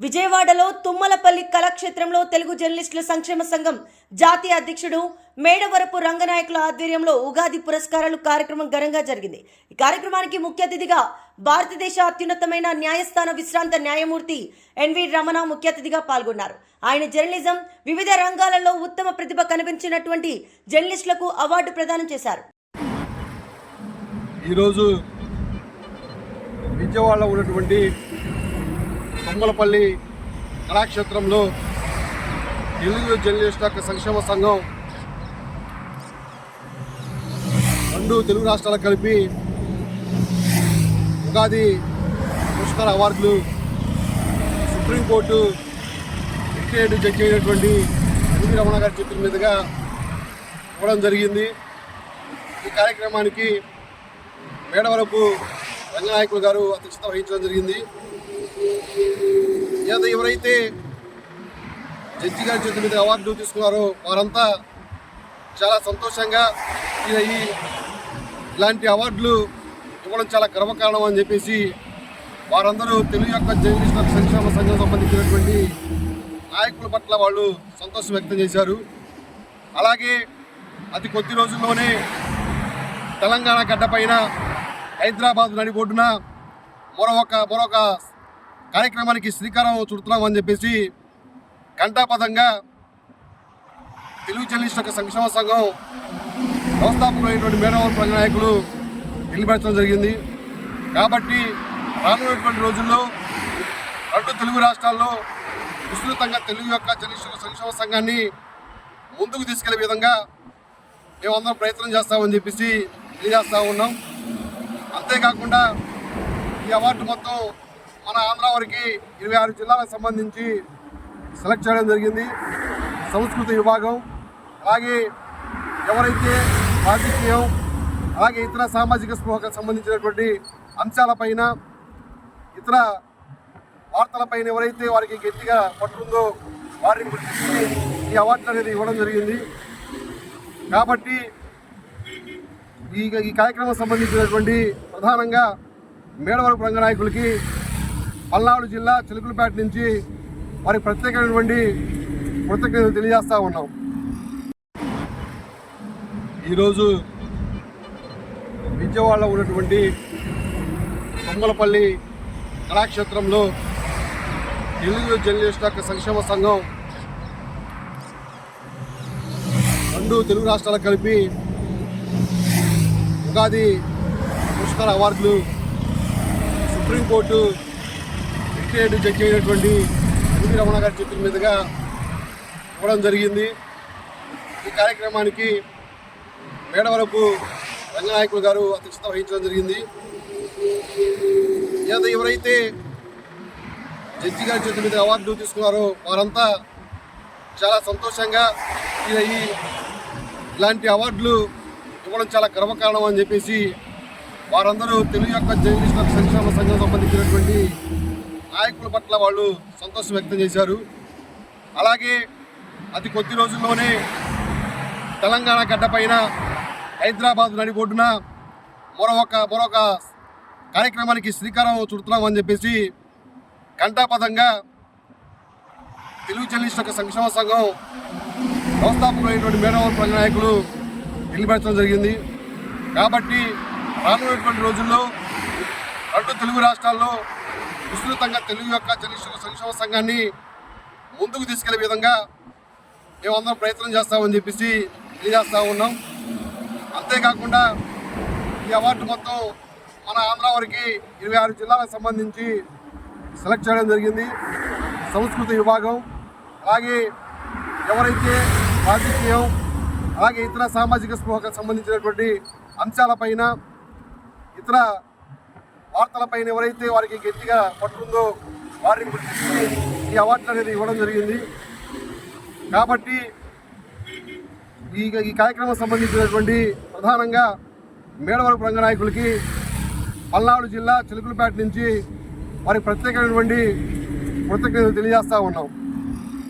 విజయవాడలో తుమ్మలపల్లి కళాక్షేత్రంలో తెలుగు జర్నలిస్టుల సంక్షేమ సంఘం జాతీయ అధ్యక్షుడు మేడవరపు రంగనాయకుల ఆధ్వర్యంలో ఉగాది పురస్కారాలు కార్యక్రమం ఘనంగా జరిగింది. ఈ కార్యక్రమానికి ముఖ్య అతిథిగా భారతదేశ అత్యున్నతమైన న్యాయస్థాన విశ్రాంత న్యాయమూర్తి ఎన్వి రమణ ముఖ్య అతిథిగా పాల్గొన్నారు. ఆయన జర్నలిజం వివిధ రంగాలలో ఉత్తమ ప్రతిభ కనిపించినటువంటి జర్నలిస్టులకు అవార్డు ప్రదానం చేశారు. ఈరోజు విజయవాడలో ఉన్నటువంటి తొమ్మలపల్లి కళాక్షేత్రంలో తెలుగు జర్నలిస్ట్ యొక్క సంక్షేమ సంఘం రెండు తెలుగు రాష్ట్రాలకు కలిపి ఉగాది పురస్కార అవార్డులు సుప్రీంకోర్టు రిటైర్డ్ జడ్జి అయినటువంటి ఎన్వి రమణ గారి చేతుల మీదుగా ఇవ్వడం జరిగింది. ఈ కార్యక్రమానికి మేడవరపు రంగనాయకులు గారు అధ్యక్షత వహించడం జరిగింది. ఏదో ఎవరైతే జడ్జి గారి చేతి మీద అవార్డు తీసుకున్నారో వారంతా చాలా సంతోషంగా ఈ ఇలాంటి అవార్డులు ఇవ్వడం చాలా గర్వకారణం అని చెప్పేసి వారందరూ తెలుగు యొక్క జర్నలిస్టుల సంక్షేమ సంఘం సంబంధించినటువంటి నాయకుల పట్ల వాళ్ళు సంతోషం వ్యక్తం చేశారు. అలాగే అతి కొద్ది రోజుల్లోనే తెలంగాణ గడ్డపైన హైదరాబాద్ నడిబొడ్డున మరొక మరొక కార్యక్రమానికి శ్రీకారం చుడుతున్నామని చెప్పేసి ఘంటాపథంగా తెలుగు జర్నలిస్టుల సంక్షేమ సంఘం వ్యవస్థాపకులైనటువంటి ప్రజల నాయకులు నిలబెట్టడం జరిగింది. కాబట్టి రానున్నటువంటి రోజుల్లో రెండు తెలుగు రాష్ట్రాల్లో విస్తృతంగా తెలుగు యొక్క జర్నలిస్టుల సంక్షేమ సంఘాన్ని ముందుకు తీసుకెళ్ళే విధంగా మేమందరం ప్రయత్నం చేస్తామని చెప్పేసి తెలియజేస్తూ ఉన్నాం. అంతేకాకుండా ఈ అవార్డు మొత్తం మన ఆంధ్ర ఇరవై ఆరు జిల్లాలకు సంబంధించి సెలెక్ట్ చేయడం జరిగింది. సంస్కృతి విభాగం అలాగే ఎవరైతే రాజకీయం అలాగే ఇతర సామాజిక స్పృహకు సంబంధించినటువంటి అంశాలపైన ఇతర వార్తలపైన ఎవరైతే వారికి గట్టిగా పట్టుందో వారిని గుర్తించి ఈ అవార్డులు అనేది ఇవ్వడం జరిగింది. కాబట్టి ఈ ఈ కార్యక్రమం సంబంధించినటువంటి ప్రధానంగా మేడవరపు రంగనాయకులకి పల్నాడు జిల్లా చిలుకలపేట నుంచి వారికి ప్రత్యేకమైనటువంటి కృతజ్ఞతలు తెలియజేస్తా ఉన్నాం. ఈరోజు విజయవాడలో ఉన్నటువంటి తొమ్మలపల్లి కళాక్షేత్రంలో తెలుగు జర్నలిస్ట్ యొక్క సంక్షేమ సంఘం రెండు తెలుగు రాష్ట్రాలకు కలిపి ఉగాది పుష్కర అవార్డులు సుప్రీంకోర్టు రిటైర్డ్ జడ్జి అయినటువంటి ఎన్వి రమణ గారి చేతుల మీదుగా ఇవ్వడం జరిగింది. ఈ కార్యక్రమానికి మేడవరపు రంగనాయకులు గారు అధ్యక్షత వహించడం జరిగింది. లేదా ఎవరైతే జడ్జి గారి చేతుల మీద అవార్డు తీసుకున్నారో వారంతా చాలా సంతోషంగా ఈ ఇలాంటి అవార్డులు ఇవ్వడం చాలా గర్వకారణం అని చెప్పేసి వారందరూ తెలుగు యొక్క జర్నలిస్టుల సంక్షేమ సంఘం సంబంధించినటువంటి నాయకుల పట్ల వాళ్ళు సంతోషం వ్యక్తం చేశారు. అలాగే అతి కొద్ది రోజుల్లోనే తెలంగాణ గడ్డపైన హైదరాబాద్ నడిబొడ్డున మరొక మరొక కార్యక్రమానికి శ్రీకారం చుడుతున్నామని చెప్పేసి ఘంటాపథంగా తెలుగు జర్నలిస్టుల సంక్షేమ సంఘం వ్యవస్థాపకులైనటువంటి మేడవరపు నాయకులు నిలబెట్టడం జరిగింది. కాబట్టి రానున్నటువంటి రోజుల్లో రెండు తెలుగు రాష్ట్రాల్లో విస్తృతంగా తెలుగు యొక్క జర్నలిస్టుల సంక్షేమ సంఘాన్ని ముందుకు తీసుకెళ్ళే విధంగా మేమందరం ప్రయత్నం చేస్తామని చెప్పేసి తెలియజేస్తూ ఉన్నాం. అంతేకాకుండా ఈ అవార్డు మొత్తం మన ఆంధ్ర వరకు ఇరవై ఆరు జిల్లాలకు సంబంధించి సెలెక్ట్ చేయడం జరిగింది. సంస్కృతి విభాగం అలాగే ఎవరైతే రాజకీయం అలాగే ఇతర సామాజిక స్పృహకు సంబంధించినటువంటి అంశాలపైన ఇతర వార్తలపైన ఎవరైతే వారికి గట్టిగా పట్టుందో వారిని గుర్తించి ఈ అవార్డు అనేది ఇవ్వడం జరిగింది. కాబట్టి ఈ ఈ కార్యక్రమం సంబంధించినటువంటి ప్రధానంగా మేడవరపు రంగనాయకులకి పల్నాడు జిల్లా చిలుకులపేట నుంచి వారికి ప్రత్యేకమైనటువంటి కృతజ్ఞతలు తెలియజేస్తా ఉన్నాం.